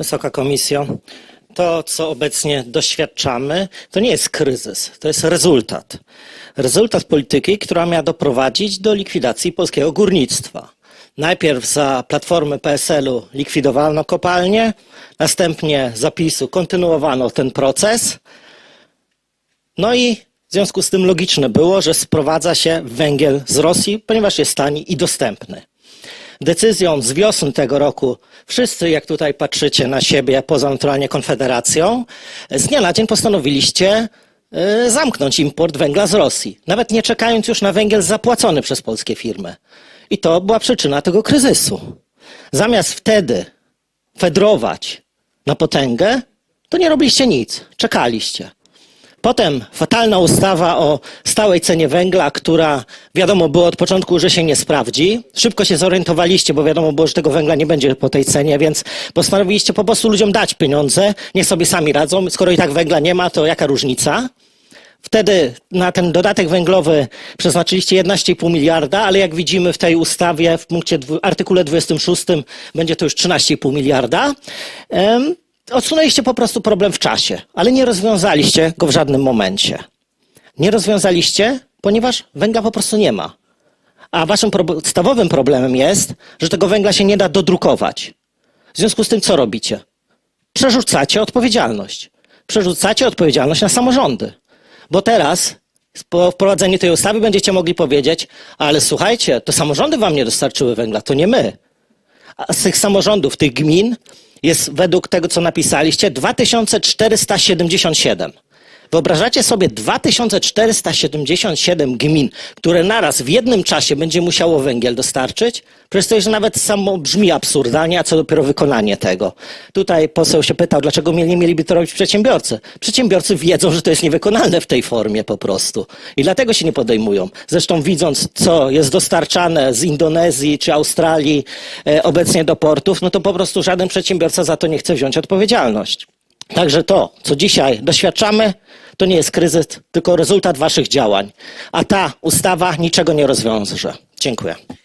Wysoka Komisjo, to co obecnie doświadczamy, to nie jest kryzys, to jest rezultat. Rezultat polityki, która miała doprowadzić do likwidacji polskiego górnictwa. Najpierw za platformy PSL-u likwidowano kopalnie, następnie zapisu kontynuowano ten proces. No i w związku z tym logiczne było, że sprowadza się węgiel z Rosji, ponieważ jest tani i dostępny. Decyzją z wiosny tego roku, wszyscy jak tutaj patrzycie na siebie, poza naturalnie Konfederacją, z dnia na dzień postanowiliście y, zamknąć import węgla z Rosji, nawet nie czekając już na węgiel zapłacony przez polskie firmy. I to była przyczyna tego kryzysu. Zamiast wtedy fedrować na potęgę, to nie robiliście nic, czekaliście. Potem fatalna ustawa o stałej cenie węgla, która wiadomo było od początku, że się nie sprawdzi. Szybko się zorientowaliście, bo wiadomo było, że tego węgla nie będzie po tej cenie, więc postanowiliście po prostu ludziom dać pieniądze, niech sobie sami radzą. Skoro i tak węgla nie ma, to jaka różnica? Wtedy na ten dodatek węglowy przeznaczyliście 11,5 miliarda, ale jak widzimy w tej ustawie, w punkcie, artykule 26 będzie to już 13,5 miliarda. Em, Odsunęliście po prostu problem w czasie, ale nie rozwiązaliście go w żadnym momencie. Nie rozwiązaliście, ponieważ węgla po prostu nie ma. A waszym podstawowym problemem jest, że tego węgla się nie da dodrukować. W związku z tym co robicie? Przerzucacie odpowiedzialność. Przerzucacie odpowiedzialność na samorządy. Bo teraz po wprowadzeniu tej ustawy będziecie mogli powiedzieć, ale słuchajcie, to samorządy wam nie dostarczyły węgla, to nie my. A z tych samorządów, tych gmin jest według tego, co napisaliście, 2477. Wyobrażacie sobie 2477 gmin, które naraz w jednym czasie będzie musiało węgiel dostarczyć? Przecież to już nawet samo brzmi absurdalnie, a co dopiero wykonanie tego. Tutaj poseł się pytał, dlaczego nie mieliby to robić przedsiębiorcy. Przedsiębiorcy wiedzą, że to jest niewykonalne w tej formie po prostu. I dlatego się nie podejmują. Zresztą widząc, co jest dostarczane z Indonezji czy Australii e, obecnie do portów, no to po prostu żaden przedsiębiorca za to nie chce wziąć odpowiedzialność. Także to, co dzisiaj doświadczamy, to nie jest kryzys, tylko rezultat waszych działań. A ta ustawa niczego nie rozwiąże. Dziękuję.